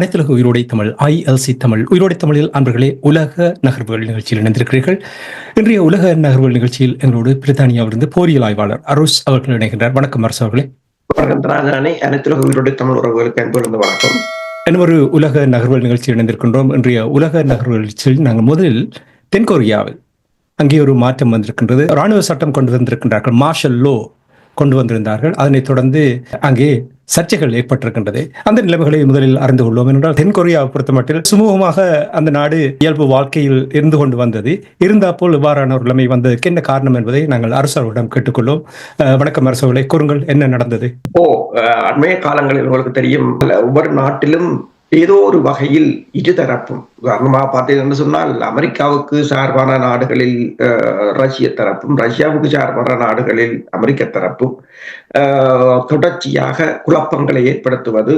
அனைத்துலக உயிரோடை தமிழ் ஐஎல்சி தமிழ் உயிரோடை தமிழில் அன்பர்களே உலக நகர்வுகள் நிகழ்ச்சியில் இணைந்திருக்கிறீர்கள். இன்றைய உலக நகர்வுகள் நிகழ்ச்சியில் எங்களோடு பிரித்தானியாவிலிருந்து போரியல் ஆய்வாளர் அரோஸ் அவர்கள் இணைகின்றார். வணக்கம் அரசு அவர்களே. வணக்கம் ராஜானே அனைத்துலக உயிரோடு தமிழ் உறவுகளுக்கு அன்பிலிருந்து வணக்கம். இன்னும் ஒரு உலக நகர்வுகள் நிகழ்ச்சியில் இணைந்திருக்கின்றோம். இன்றைய உலக நகர்வுகள் நிகழ்ச்சியில் நாங்கள் முதலில் தென்கொரியாவில் அங்கே ஒரு மாற்றம் வந்திருக்கின்றது. ராணுவ சட்டம் கொண்டு வந்திருக்கின்றார்கள். மார்ஷல் லோ கொண்டு வந்திருந்தார்கள். அதனைத் தொடர்ந்து அங்கே சர்ச்சைகள் ஏற்பட்டிருக்கின்றது. அந்த நிலைமைகளை முதலில் அறிந்து கொள்வோம். என்றால் தென்கொரியாவை பொறுத்தமட்டில் சுமூகமாக அந்த நாடு இயல்பு வாழ்க்கையில் இருந்து கொண்டு வந்தது. இருந்தாப்போல் இவ்வாறான ஒரு நிலைமை வந்ததுக்கு என்ன காரணம் என்பதை நாங்கள் அரசர்களிடம் கேட்டுக்கொள்வோம். வணக்கம் அரசர்களை கூறுங்கள் என்ன நடந்தது? ஓ அண்மைய காலங்களில் உங்களுக்கு தெரியும் ஒவ்வொரு நாட்டிலும் ஏதோ ஒரு வகையில் இருதரப்பும் உதாரணமாக பார்த்தீங்கன்னு சொன்னால் அமெரிக்காவுக்கு சார்பான நாடுகளில் ரஷ்ய தரப்பும் ரஷ்யாவுக்கு சார்பான நாடுகளில் அமெரிக்க தரப்பும் தொடர்ச்சியாக குழப்பங்களை ஏற்படுத்துவது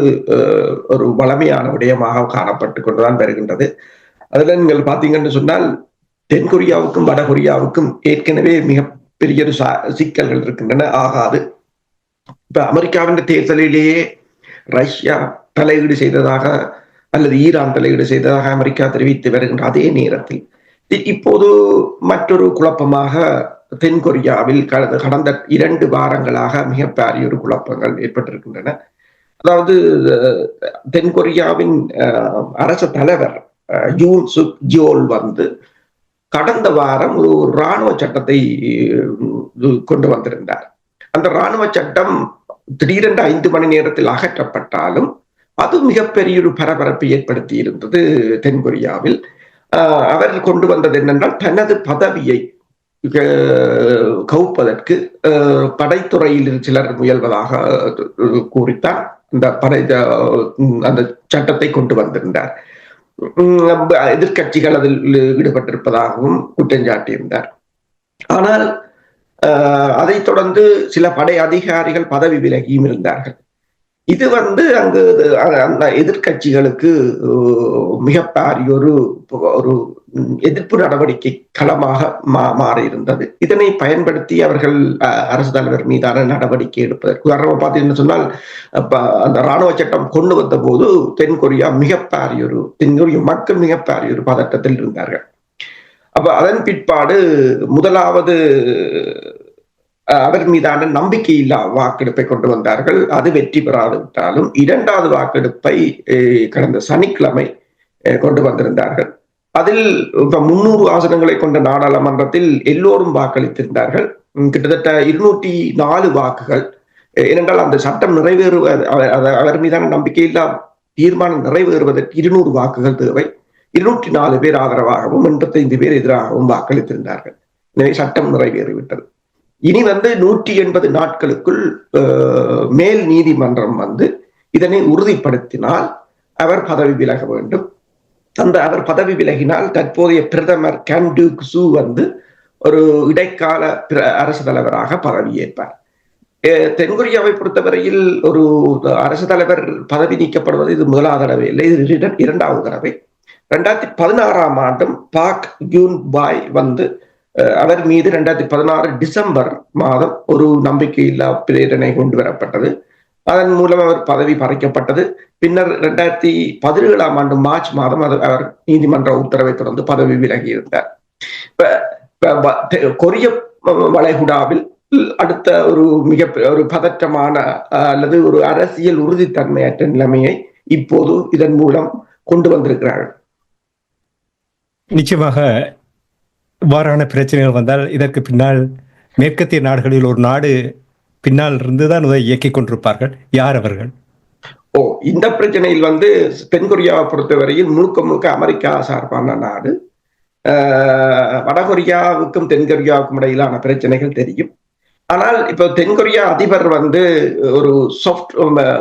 ஒரு வளமையான விடயமாக காணப்பட்டு கொண்டுதான் வருகின்றது. அதில் நீங்கள் பார்த்தீங்கன்னு சொன்னால் தென்கொரியாவுக்கும் வடகொரியாவுக்கும் ஏற்கனவே மிகப்பெரிய ஒரு சிக்கல்கள் இருக்கின்றன. ஆகாது. இப்ப அமெரிக்காவின் தேர்தலிலேயே ரஷ்யா தலையீடு செய்ததாக அல்லது ஈரான் தலையீடு செய்ததாக அமெரிக்கா தெரிவித்து வருகின்ற அதே நேரத்தில் இப்போது மற்றொரு குழப்பமாக தென்கொரியாவில் கடந்த கடந்த இரண்டு வாரங்களாக மிக பாரிய ஒரு குழப்பங்கள் ஏற்பட்டிருக்கின்றன. அதாவது தென்கொரியாவின் அஹ், அரச தலைவர் அஹ், யூன் சுக் ஜியோல் வந்து கடந்த வாரம் ஒரு இராணுவ சட்டத்தை கொண்டு வந்திருந்தார். அந்த இராணுவ சட்டம் திடீரென்று ஐந்து மணி நேரத்தில் அகற்றப்பட்டாலும் அது மிகப்பெரிய ஒரு பரபரப்பை ஏற்படுத்தி இருந்தது தென்கொரியாவில் ஆஹ் அவர் கொண்டு வந்தது என்னென்றால் தனது பதவியை கவுப்பதற்கு படைத்துறையில் சிலர் முயல்வதாக கூறித்தார் கூறித்தான். படை அந்த சட்டத்தை கொண்டு வந்திருந்தார். எதிர்கட்சிகள் எதிர்க்கட்சிகள் அதில் ஈடுபட்டிருப்பதாகவும் குற்றம் சாட்டியிருந்தார். ஆனால் ஆஹ் அதைத் தொடர்ந்து சில படை அதிகாரிகள் பதவி விலகியும் இருந்தார்கள். இது வந்து அங்கு அந்த எதிர்க்கட்சிகளுக்கு மிகப்பாரிய ஒரு ஒரு எதிர்ப்பு நடவடிக்கை களமாக மா மாறியிருந்தது. இதனை பயன்படுத்தி அவர்கள் அஹ், அரசு தலைவர் மீதான நடவடிக்கை எடுப்பதற்கு உதாரணமா பார்த்தீங்கன்னு சொன்னால் அப்ப அந்த ராணுவ சட்டம் கொண்டு வந்த போது தென்கொரியா மிக பாரிய ஒரு தென்கொரிய மக்கள் மிக ஒரு பதட்டத்தில் இருந்தார்கள். அப்ப அதன் பிற்பாடு முதலாவது அஹ், அவர் மீதான நம்பிக்கையில்லா வாக்கெடுப்பை கொண்டு வந்தார்கள். அது வெற்றி பெறாது விட்டாலும் இரண்டாவது வாக்கெடுப்பை அஹ், கடந்த சனிக்கிழமை அஹ், கொண்டு வந்திருந்தார்கள். அதில் இப்ப முன்னூறு ஆசனங்களை கொண்ட நாடாளுமன்றத்தில் எல்லோரும் வாக்களித்திருந்தார்கள். கிட்டத்தட்ட இருநூற்றி நாலு வாக்குகள். ஏனென்றால் அந்த சட்டம் நிறைவேறுவது அவர் மீதான நம்பிக்கையில்லா தீர்மானம் நிறைவேறுவதற்கு இருநூறு வாக்குகள் தேவை. இருநூற்றி நாலு பேர் ஆதரவாகவும் எண்பத்தைந்து பேர் எதிராகவும் வாக்களித்திருந்தார்கள். எனவே சட்டம் நிறைவேறிவிட்டது. இனி வந்து நூற்றி எண்பது நாட்களுக்குள் மேல் நீதிமன்றம் வந்து இதனை உறுதிப்படுத்தினால் அவர் பதவி விலக வேண்டும். தந்த அவர் பதவி விலகினால் தற்போதைய பிரதமர் கேன்டூக் சூ வந்து ஒரு இடைக்கால அரசு தலைவராக பதவியேற்பார் தென்கொரியாவை பொறுத்தவரையில் ஒரு அரசு தலைவர் பதவி நீக்கப்படுவது இது முதலாவது தடவை இல்லை. இது இரண்டாவது தடவை. ரெண்டாயிரத்தி பதினாறாம் ஆண்டும் பாக் யூன் பாய் வந்து அவர் மீது ரெண்டாயிரத்தி பதினாறு டிசம்பர் மாதம் ஒரு நம்பிக்கையில்லா பிரேரணை கொண்டு வரப்பட்டது. அதன் மூலம் அவர் பதவி பறிக்கப்பட்டது. பின்னர் ரெண்டாயிரத்தி பதினேழாம் ஆண்டு மார்ச் மாதம் அவர் நீதிமன்ற உத்தரவை தொடர்ந்து பதவி விலகியிருந்தார் கொரிய வளைகுடாவில் அடுத்த ஒரு மிக ஒரு பதற்றமான அஹ், அல்லது ஒரு அரசியல் உறுதித்தன்மையற்ற நிலைமையை இப்போது இதன் மூலம் கொண்டு வந்திருக்கிறார்கள். நிச்சயமாக இவ்வாறான பிரச்சனைகள் வந்தால் இதற்கு பின்னால் மேற்கத்திய நாடுகளில் ஒரு நாடு பின்னால் இருந்துதான் இதை இயக்கிக் கொண்டிருப்பார்கள். யார் அவர்கள்? ஓ இந்த பிரச்சனையில் வந்து தென்கொரியாவை பொறுத்தவரையில் முழுக்க முழுக்க அமெரிக்கா சார்பான நாடு. வடகொரியாவுக்கும் தென்கொரியாவுக்கும் இடையிலான பிரச்சனைகள் தெரியும். ஆனால் இப்போ தென்கொரியா அதிபர் வந்து ஒரு சாஃப்ட்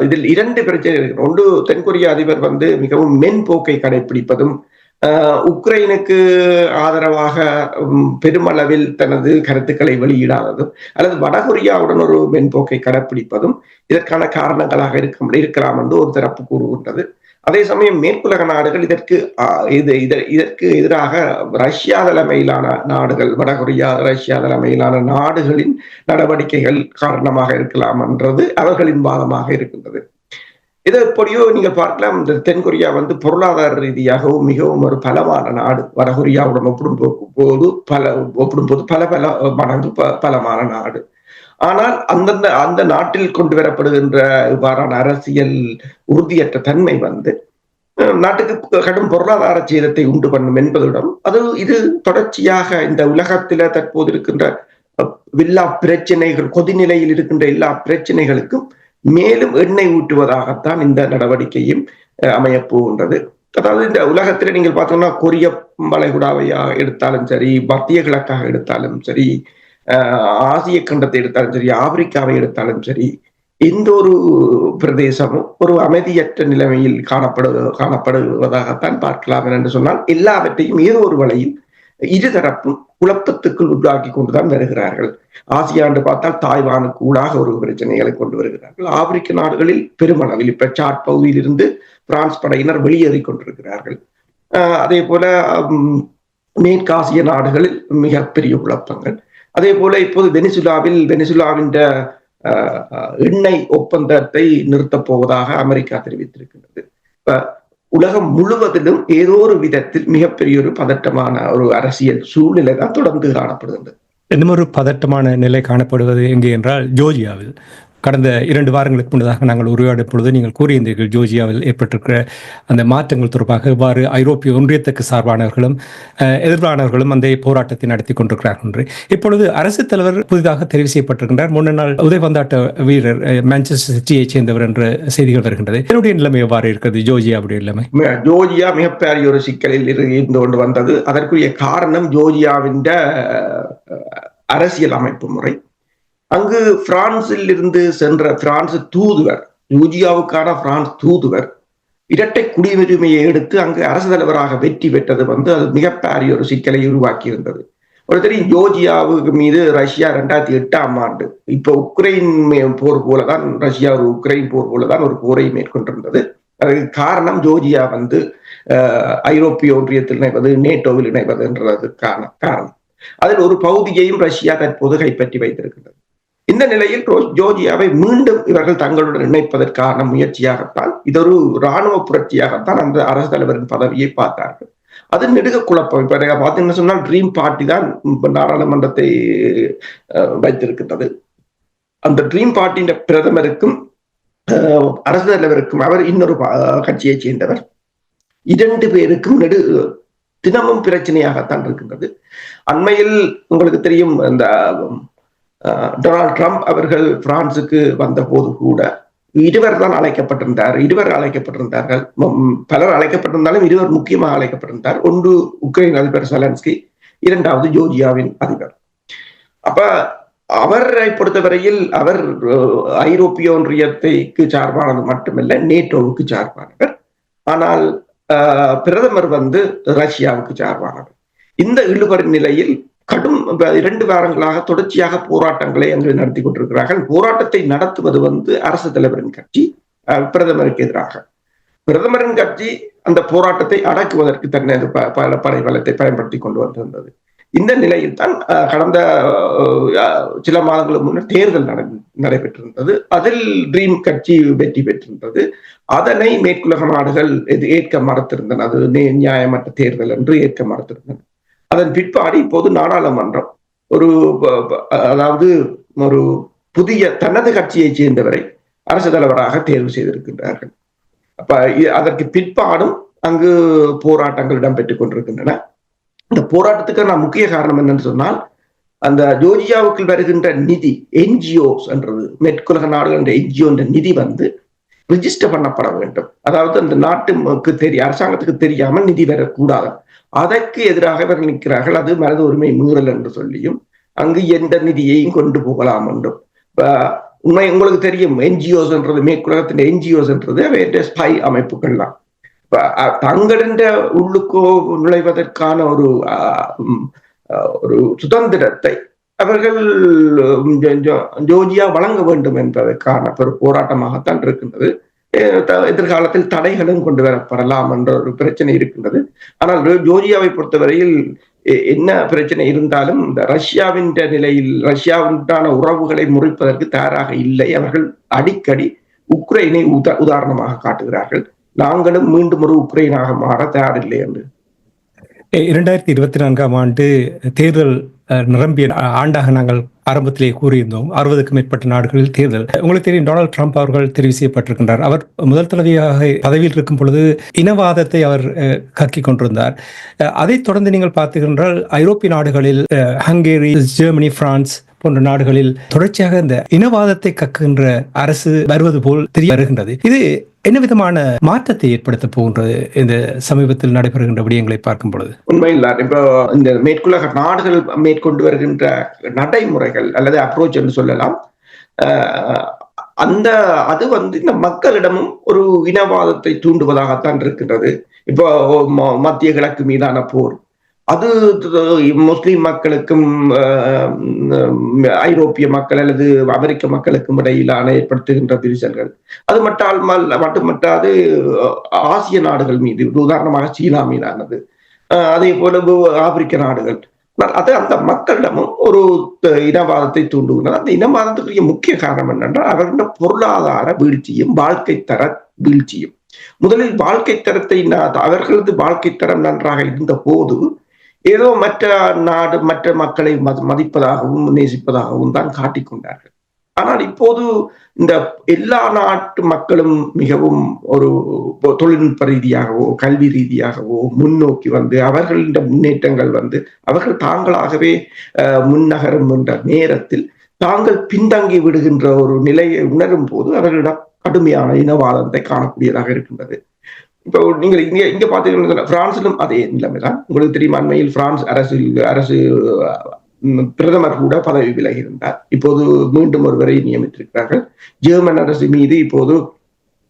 இதில் இரண்டு பிரச்சனை ஒன்று தென்கொரியா அதிபர் வந்து மிகவும் மென்போக்கை கடைபிடிப்பதும் உக்ரைனுக்கு ஆதரவாக பெருமளவில் தனது கருத்துக்களை வெளியிடாததும் அல்லது வடகொரியாவுடன் ஒரு மென்போக்கை கடைப்பிடிப்பதும் இதற்கான காரணங்களாக இருக்க இருக்கலாம் என்று ஒரு தரப்பு கூறுகின்றது. அதே சமயம் மேற்குலக நாடுகள் இதற்கு ஆஹ், இது இத- இதற்கு எதிராக ரஷ்யா தலைமையிலான நாடுகள் வடகொரியா ரஷ்யா தலைமையிலான நாடுகளின் நடவடிக்கைகள் காரணமாக இருக்கலாம் என்றது அவர்களின் வாதமாக இருக்கின்றது. இது எப்படியோ நீங்க பார்க்கலாம் இந்த தென்கொரியா வந்து பொருளாதார ரீதியாகவும் மிகவும் ஒரு பலமான நாடு. வடகொரியாவுடன் ஒப்பிடும் போது பல ஒப்பிடும்போது பல பல மடங்கு ப- பலமான நாடு. ஆனால் அந்தந்த அந்த நாட்டில் கொண்டு வரப்படுகின்ற இவ்வாறான அரசியல் உறுதியற்ற தன்மை வந்து நாட்டுக்கு கடும் பொருளாதார சேதத்தை உண்டு பண்ணும் என்பதுடன் அது இது தொடர்ச்சியாக இந்த உலகத்தில தற்போது இருக்கின்ற எல்லா பிரச்சனைகள் கொதிநிலையில் இருக்கின்ற எல்லா பிரச்சனைகளுக்கும் மேலும் எண்ணெய் ஊட்டுவதாகத்தான் இந்த நடவடிக்கையும் அமையப்போகின்றது. அதாவது இந்த உலகத்தில் நீங்கள் பார்த்தோம்னா கொரிய வளைகுடாவையா எடுத்தாலும் சரி மத்திய கிழக்காக எடுத்தாலும் சரி ஆசிய கண்டத்தை எடுத்தாலும் சரி ஆப்பிரிக்காவை எடுத்தாலும் சரி எந்த ஒரு பிரதேசமும் ஒரு அமைதியற்ற நிலைமையில் காணப்படு காணப்படுவதாகத்தான் பார்க்கலாம் என்று சொன்னால் எல்லாவற்றையும் ஏதோ ஒரு வழியில் இருதரப்பும் குழப்பத்துக்குள் உருவாக்கி கொண்டுதான் வருகிறார்கள். ஆசியாண்டு பார்த்தால் தாய்வானுக்கு ஊடாக ஒரு பிரச்சனைகளை கொண்டு வருகிறார்கள். ஆப்பிரிக்க நாடுகளில் பெருமளவில் இப்ப சாட் பகுதியில் இருந்து பிரான்ஸ் படையினர் வெளியேறி கொண்டிருக்கிறார்கள். ஆஹ் அதே போல மேற்காசிய நாடுகளில் மிகப்பெரிய குழப்பங்கள். அதே போல இப்போது வெனிசுலாவில் வெனிசுலாவின் ஆஹ், எண்ணெய் ஒப்பந்தத்தை நிறுத்தப் போவதாக அமெரிக்கா தெரிவித்திருக்கின்றது. இப்ப உலகம் முழுவதிலும் ஏதோ ஒரு விதத்தில் மிகப்பெரிய ஒரு பதட்டமான ஒரு அரசியல் சூழ்நிலை தான் தொடர்ந்து காணப்படுகின்றது. இன்னும் ஒரு பதட்டமான நிலை காணப்படுவது எங்கே என்றால் ஜோர்ஜியாவில். கடந்த இரண்டு வாரங்களுக்கு முன்னதாக நாங்கள் உரையாடும் பொழுது நீங்கள் கூறியிருந்தீர்கள் ஜோர்ஜியாவில் ஏற்பட்டிருக்கிற அந்த மாற்றங்கள் தொடர்பாக இவ்வாறு ஐரோப்பிய ஒன்றியத்துக்கு சார்பானவர்களும் எதிர்ப்பானவர்களும் அந்த போராட்டத்தை நடத்தி கொண்டிருக்கிறார்கள் என்று. இப்பொழுது அரசு தலைவர் புதிதாக தெரிவு செய்யப்பட்டிருக்கின்றார். முன்ன நாள் உதயபந்தாட்ட வீரர் மான்செஸ்டர் சிட்டியை சேர்ந்தவர் என்ற செய்திகள் வருகின்றது. என்னுடைய நிலைமை எவ்வாறு இருக்கிறது? ஜோர்ஜியாவுடைய நிலைமை. ஜோர்ஜியா மிகப்பெரிய ஒரு சிக்கலில் இருந்து கொண்டு வந்தது. அதற்குரிய காரணம் ஜோர்ஜியாவின் அரசியல் அமைப்பு முறை. அங்கு பிரான்சில் இருந்து சென்ற பிரான்ஸ் தூதுவர் ஜோர்ஜியாவுக்கான பிரான்ஸ் தூதுவர் இரட்டை குடியுரிமையை எடுத்து அங்கு அரசு தலைவராக வெற்றி பெற்றது வந்து அது மிகப்பெரிய ஒரு சிக்கலை உருவாக்கி இருந்தது ஒரு தெரியும் ஜோர்ஜியாவுக்கு மீது ரஷ்யா ரெண்டாயிரத்தி எட்டாம் ஆண்டு இப்ப உக்ரைன் போர் போலதான் ரஷ்யா ஒரு உக்ரைன் போர் போலதான் ஒரு போரை மேற்கொண்டிருந்தது. அதுக்கு காரணம் ஜோர்ஜியா வந்து ஐரோப்பிய ஒன்றியத்தில் இணைவது நேட்டோவில் இணைவது என்றதுக்கான காரணம். அதில் ஒரு பகுதியையும் ரஷ்யா தற்போது கைப்பற்றி வைத்திருக்கிறது இந்த நிலையில் ஜோர்ஜியாவை மீண்டும் இவர்கள் தங்களுடன் இணைப்பதற்கான முயற்சியாகத்தான் இது ஒரு இராணுவ புரட்சியாகத்தான் அந்த அரசு தலைவரின் பதவியை பார்த்தார்கள். அது நெடுக குழப்பம். இப்ப பாத்தீங்கன்னு சொன்னால் ட்ரீம் பார்ட்டி தான் நாடாளுமன்றத்தை அஹ், வைத்திருக்கின்றது. அந்த ட்ரீம் பார்ட்டியின் பிரதமருக்கும் அஹ், அரசு தலைவருக்கும் அவர் இன்னொரு கட்சியை கட்சியைச் சேர்ந்தவர். இரண்டு பேருக்கும் நெடு தினமும் பிரச்சனையாகத்தான் இருக்கின்றது. அண்மையில் உங்களுக்கு தெரியும் இந்த டொனால்ட் ட்ரம்ப் அவர்கள் பிரான்சுக்கு வந்த போது கூட இருவர் தான் அழைக்கப்பட்டிருந்தார். இருவர் அழைக்கப்பட்டிருந்தார்கள். பலர் அழைக்கப்பட்டிருந்தாலும் இருவர் முக்கியமாக அழைக்கப்பட்டிருந்தார். ஒன்று உக்ரைன் அதிபர் செலன்ஸ்கி இரண்டாவது ஜோர்ஜியாவின் அதிபர். அப்ப அவரை பொறுத்தவரையில் அவர் ஐரோப்பிய ஒன்றியத்தைக்கு சார்பானது மட்டுமல்ல நேட்டோவுக்கு சார்பானவர். ஆனால் பிரதமர் வந்து ரஷ்யாவுக்கு சார்பானவர். இந்த இழுபறி நிலையில் கடும் இரண்டு வாரங்களாக தொடர்ச்சியாக போராட்டங்களை அங்கு நடத்தி கொண்டிருக்கிறார்கள். போராட்டத்தை நடத்துவது வந்து அரசு தலைவரின் கட்சி பிரதமருக்கு எதிராக. பிரதமரின் கட்சி அந்த போராட்டத்தை அடக்குவதற்கு தன்னை ப- படை பலத்தை பயன்படுத்தி கொண்டு வந்திருந்தது. இந்த நிலையில் தான் அஹ், கடந்த சில மாதங்களுக்கு முன்னர் தேர்தல் நட நடைபெற்றிருந்தது. அதில் ட்ரீம் கட்சி வெற்றி பெற்றிருந்தது. அதனை மேற்குலக நாடுகள் ஏற்க மறுத்திருந்தன. அது நியாயமற்ற தேர்தல் என்று ஏற்க மறுத்திருந்தன. அதன் பிற்பாடு இப்போது நாடாளுமன்றம் ஒரு அதாவது ஒரு புதிய தனது கட்சியைச் சேர்ந்தவரை அரசு தலைவராக தேர்வு செய்திருக்கின்றார்கள். அப்ப அதற்கு பிற்பாடும் அங்கு போராட்டங்கள் இடம்பெற்றுக் கொண்டிருக்கின்றன. இந்த போராட்டத்துக்கு நான் முக்கிய காரணம் என்னன்னு சொன்னால் அந்த ஜோர்ஜியாவுக்குள் வருகின்ற நிதி என்ஜிஓஸ் என்றது மேற்குலக நாடுகள் என்ற என்ஜிஓ என்ற நிதி வந்து ரிஜிஸ்டர் பண்ணப்பட வேண்டும் அதாவது அந்த நாட்டுக்கு தெரிய அரசாங்கத்துக்கு தெரியாமல் நிதி வரக்கூடாது. அதற்கு எதிராக இவர்கள் நிற்கிறார்கள். அது மனித உரிமை மீறல் என்று சொல்லியும் அங்கு எந்த நிதியையும் கொண்டு போகலாம் என்றும். உண்மை உங்களுக்கு தெரியும். என்ஜிஓஸ்ன்றது மேற்குலகத்தின் என்ஜிஓஸ்ன்றது அவைய ஸ்பை அமைப்புகள் தான் தங்களின் உள்ளுக்கோ நுழைவதற்கான ஒரு ஒரு சுதந்திரத்தை அவர்கள் ஜோர்ஜியா வழங்க வேண்டும் என்பதற்கான ஒரு போராட்டமாகத்தான் இருக்கின்றது. எதிர்காலத்தில் தடைகளும் கொண்டு வரப்படலாம் என்ற ஒரு பிரச்சனை இருக்கின்றது. ஆனால் ஜோர்ஜியாவை பொறுத்தவரையில் என்ன பிரச்சனை இருந்தாலும் இந்த ரஷ்யாவின் நிலையில் ரஷ்யாவுடான உறவுகளை முறிப்பதற்கு தயாராக இல்லை. அவர்கள் அடிக்கடி உக்ரைனை உதா உதாரணமாக காட்டுகிறார்கள். நாங்களும் மீண்டும் ஒரு உக்ரைனாக மாற தயாரில்லை என்று. இரண்டாயிரத்தி இருபத்தி நான்காம் ஆண்டு தேர்தல் நிரம்பிய ஆண்டாக நாங்கள் ஆரம்பத்திலே கூறியிருந்தோம். அறுபதுக்கும் மேற்பட்ட நாடுகளில் தேர்தல். உங்களுக்கு தெரியும் டொனால்டு ட்ரம்ப் அவர்கள் தெரிவு செய்யப்பட்டிருக்கின்றார். அவர் முதல் தலைவியாக பதவியில் இருக்கும் பொழுது இனவாதத்தை அவர் கக்கி கொண்டிருந்தார். அதைத் தொடர்ந்து நீங்கள் பார்த்துக்கின்றால் ஐரோப்பிய நாடுகளில் ஹங்கேரி ஜெர்மனி பிரான்ஸ் போன்ற நாடுகளில் தொடர்ச்சியாக இந்த இனவாதத்தை கக்குகின்ற அரசு வருவது போல் தெரிய வருகின்றது. இது என்ன விதமான மாற்றத்தை ஏற்படுத்த போகின்றது இந்த சமீபத்தில் நடைபெறுகின்ற விடயங்களை பார்க்கும் பொழுது? உண்மையில் இப்போ இந்த மேற்குலக நாடுகள் மேற்கொண்டு வருகின்ற நடைமுறைகள் அல்லது அப்ரோச் என்று சொல்லலாம். அந்த அது வந்து இந்த மக்களிடமும் ஒரு இனவாதத்தை தூண்டுவதாகத்தான் இருக்கின்றது. இப்போ மத்திய கிழக்கு மீதான போர். அது முஸ்லிம் மக்களுக்கும் ஐரோப்பிய மக்கள் அல்லது அமெரிக்க மக்களுக்கும் இடையிலான ஏற்படுத்துகின்ற பிரிசல்கள் அது மட்டால் மட்டுமட்டாது ஆசிய நாடுகள் மீது உதாரணமாக சீனா மீதானது. அதே போல ஆப்பிரிக்க நாடுகள். அது அந்த மக்களிடமும் ஒரு இனவாதத்தை தூண்டுகின்றது அந்த இனவாதத்துக்குரிய முக்கிய காரணம் என்னென்றால் அவர்களின் பொருளாதார வீழ்ச்சியும் வாழ்க்கை தர வீழ்ச்சியும். முதலில் வாழ்க்கை தரத்தை அவர்களது வாழ்க்கை தரம் நன்றாக இருந்த போது ஏதோ மற்ற நாடு மற்ற மக்களை மதிப்பதாகவும் நேசிப்பதாகவும் தான் காட்டிக்கொண்டார்கள். ஆனால் இப்போது இந்த எல்லா நாட்டு மக்களும் மிகவும் ஒரு தொழில்நுட்ப ரீதியாகவோ கல்வி ரீதியாகவோ முன்னோக்கி வந்து அவர்களின் முன்னேற்றங்கள் வந்து அவர்கள் தாங்களாகவே முன்னகரும் என்ற நேரத்தில் தாங்கள் பின்தங்கி விடுகின்ற ஒரு நிலையை உணரும் போது அவர்களிடம் கடுமையான இனவாதத்தை காணக்கூடியதாக இருக்கின்றது. இப்போ நீங்கள் இங்க இங்க பாத்தீங்கன்னா பிரான்சிலும் அதே நிலைமைதான் உங்களுக்கு தெரியும் அண்மையில் பிரான்ஸ் அரசு அரசு பிரதமர் கூட பதவி விலகி இருந்தார் இப்போது மீண்டும் ஒருவரை நியமித்திருக்கிறார்கள். ஜெர்மன் அரசு மீது இப்போது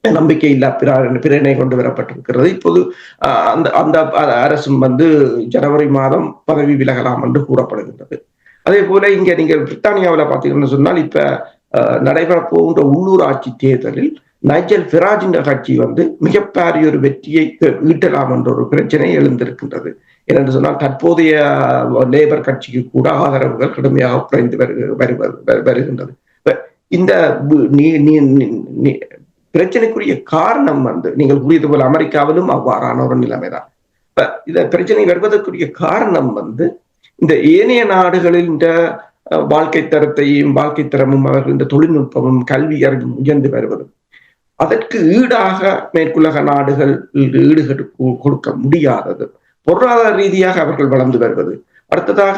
நம்பிக்கை இல்லா பிறனை கொண்டு வரப்பட்டிருக்கிறது. இப்போது அந்த அந்த அரசும் வந்து ஜனவரி மாதம் பதவி விலகலாம் என்று கூறப்படுகின்றது. அதே போல இங்க நீங்க பிரித்தானியாவில் பாத்தீங்கன்னு சொன்னால் இப்ப நடைபெற போகின்ற உள்ளூராட்சி தேர்தலில் நைஜல் பிராஜின் கட்சி வந்து மிகப்பெரிய ஒரு வெற்றியை ஈட்டலாம் என்ற ஒரு பிரச்சனை எழுந்திருக்கின்றது. ஏனென்று சொன்னால் தற்போதைய லேபர் கட்சிக்கு கூட ஆதரவுகள் கடுமையாக குறைந்து வருகின்றது. இந்த பிரச்சனைக்குரிய காரணம் வந்து நீங்கள் கூறியது போல அமெரிக்காவிலும் அவ்வாறான ஒரு நிலைமைதான். இந்த பிரச்சனை வருவதற்குரிய காரணம் வந்து இந்த ஏனைய நாடுகளில் இந்த வாழ்க்கை தரத்தையும் வாழ்க்கை தரமும் அவர்கள் இந்த தொழில்நுட்பமும் கல்வி அறிவும் உயர்ந்து வருவதும் அதற்கு ஈடாக மேற்குலக நாடுகள் ஈடு கொடுக்க முடியாதது. பொருளாதார ரீதியாக அவர்கள் வளர்ந்து வருவது. அடுத்ததாக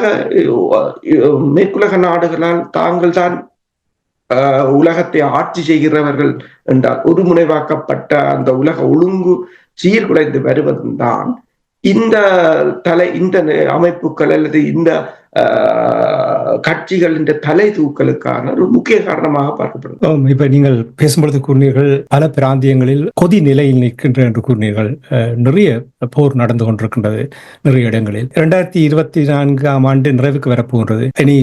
மேற்குலக நாடுகளால் தாங்கள் தான் உலகத்தை ஆட்சி செய்கிறவர்கள் என்றால் ஒருமுனைவாக்கப்பட்ட அந்த உலக ஒழுங்கு சீர்குலைந்து வருவதும் தான் இந்த தலை இந்த அமைப்புகள் அல்லது இந்த கட்சிகள் இந்த தலை தூக்கலுக்கான ஒரு முக்கிய காரணமாக பார்க்கப்படுது இப்ப நீங்கள் பேசும்பொழுது கூறினீர்கள் பல பிராந்தியங்களில் கொதி நிலையில் நிற்கின்ற என்று கூறினீர்கள். நிறைய போர் நடந்து கொண்டிருக்கின்றது நிறைய இடங்களில். இரண்டாயிரத்தி இருபத்தி நான்காம் ஆண்டு நிறைவுக்கு வரப்போகின்றது. இனி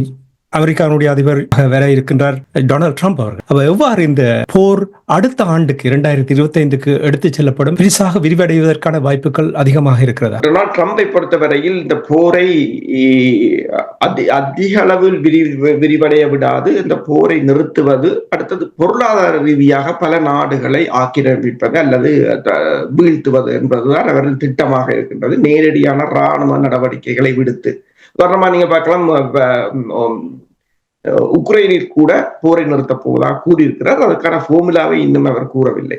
அமெரிக்காவுடைய அதிபர் வர இருக்கின்றார் டொனால்ட் ட்ரம்ப் அவர்கள். அப்ப எவ்வாறு இந்த போர் அடுத்த ஆண்டுக்கு இரண்டாயிரத்தி இருபத்தி ஐந்துக்கு எடுத்து செல்லப்படும்? பெரிசாக விரிவடைவதற்கான வாய்ப்புகள் அதிகமாக இருக்கிறதா? டொனால்ட் ட்ரம்பை பொறுத்தவரையில் இந்த போரை அதிக அளவில் விரி விரிவடைய விடாது. இந்த போரை நிறுத்துவது அடுத்தது பொருளாதார ரீதியாக பல நாடுகளை ஆக்கிரமிப்பது அல்லது வீழ்த்துவது என்பதுதான் அவரின் திட்டமாக இருக்கின்றது. நேரடியான இராணுவ நடவடிக்கைகளை விடுத்து உதாரணமா நீங்க பார்க்கலாம் உக்ரைனில் கூட போரை நிறுத்தப் போவதாக கூறியிருக்கிறார். அதுக்கான போர்முலாவை இன்னும் அவர் கூறவில்லை.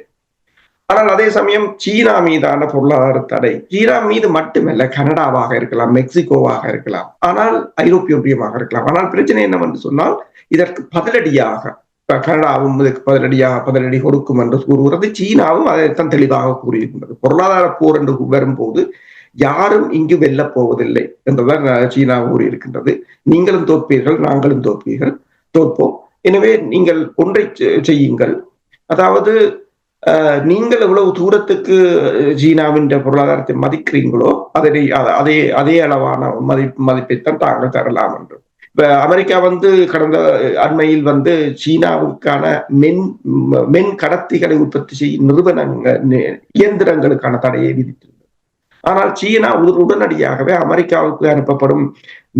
ஆனால் அதே சமயம் சீனா மீதான பொருளாதார தடை. சீனா மீது மட்டுமல்ல கனடாவாக இருக்கலாம் மெக்சிகோவாக இருக்கலாம். ஆனால் ஐரோப்பிய ஒன்றியமாக இருக்கலாம். ஆனால் பிரச்சனை என்னவென்று சொன்னால் இதற்கு பதிலடியாக கனடாவும் இதுக்கு பதிலடியாக பதிலடி கொடுக்கும் என்று கூறுகிறது. சீனாவும் அதைத்தான் தெளிவாக கூறியிருக்கின்றது. பொருளாதார போர் என்று வரும்போது யாரும் இங்கு வெல்ல போவதில்லை என்றுதான் அஹ், சீனா கூறியிருக்கின்றது. நீங்களும் தோற்பீர்கள் நாங்களும் தோற்பீர்கள். தோற்போம். எனவே நீங்கள் ஒன்றை செ- செய்யுங்கள். அதாவது நீங்கள் எவ்வளவு தூரத்துக்கு சீனாவின் பொருளாதாரத்தை மதிக்கிறீங்களோ அதனை அதே அதே அளவான மதி மதிப்பைத்தான் தாங்கள் தரலாம் என்று. இப்ப அமெரிக்கா வந்து கடந்த அண்மையில் வந்து சீனாவுக்கான மென் மென் கடத்திகளை உற்பத்தி செய்யும் நிறுவனங்கள் இயந்திரங்களுக்கான தடையை விதித்திருந்தது ஆனால் சீனா உடனடியாகவே அமெரிக்காவுக்கு அனுப்பப்படும்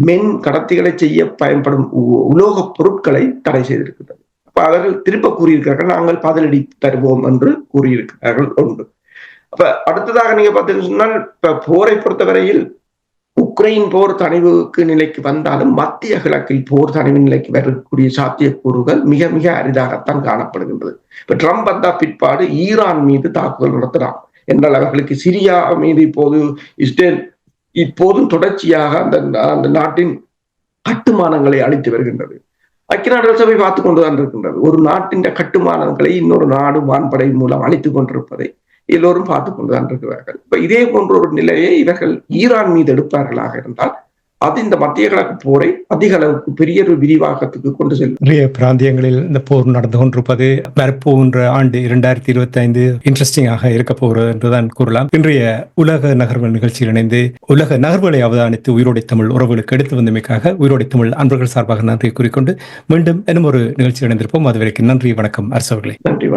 மென் கடத்திகளை செய்ய பயன்படும் உ- உலோகப் பொருட்களை தடை செய்திருக்கிறது அப்ப அவர்கள் திரும்ப கூறியிருக்கிறார்கள் நாங்கள் பதிலடி தருவோம் என்று கூறியிருக்கிறார்கள் ஒன்று அப்ப அடுத்ததாக நீங்க பார்த்தீங்கன்னு சொன்னால் இப்ப போரை பொறுத்தவரையில் உக்ரைன் போர் தணிவுக்கு நிலைக்கு வந்தாலும் மத்திய கிழக்கில் போர் தணிவு நிலைக்கு வரக்கூடிய சாத்தியக்கூறுகள் மிக மிக அரிதாகத்தான் காணப்படுகின்றது. இப்ப ட்ரம்ப் வந்தா பிற்பாடு ஈரான் மீது தாக்குதல் நடத்தலாம் என்றால் அவர்களுக்கு சிரியா மீது இப்போது இஸ்ரேல் இப்போதும் தொடர்ச்சியாக அந்த அந்த நாட்டின் கட்டுமானங்களை அழித்து வருகின்றது. ஐக்கிய நாடுகள் சபை பார்த்து கொண்டுதான் இருக்கின்றது. ஒரு நாட்டின் கட்டுமானங்களை இன்னொரு நாடு வான்படை மூலம் அழித்துக் கொண்டிருப்பதை எல்லோரும் பார்த்து கொண்டுதான் இருக்கிறார்கள். இப்ப இதே போன்ற ஒரு நிலையை இவர்கள் ஈரான் மீது எடுப்பார்களாக இருந்தால் அது இந்த மத்திய கிழக்கு போரை அதிக அளவுக்கு பெரிய ஒரு விரிவாக்கத்துக்கு கொண்டு செல்லும். பிராந்தியங்களில் இந்த போர் நடந்து கொண்டிருப்பது வரப்போகின்ற ஆண்டு இரண்டாயிரத்தி இருபத்தி ஐந்து இன்ட்ரெஸ்டிங்காக இருக்க போகிறது என்றுதான் கூறலாம். இன்றைய உலக நகர்வல் நிகழ்ச்சியில் இணைந்து உலக நகர்வுகளை அவதானித்து உயிரோடை தமிழ் உறவுகளுக்கு எடுத்து வந்தமைக்காக உயிரோடை தமிழ் அன்பர்கள் சார்பாக நன்றி கூறிக்கொண்டு மீண்டும் இன்னும் ஒரு நிகழ்ச்சியில் இணைந்திருப்போம். அதுவரைக்கும் நன்றி வணக்கம் அரசவர்களே. நன்றி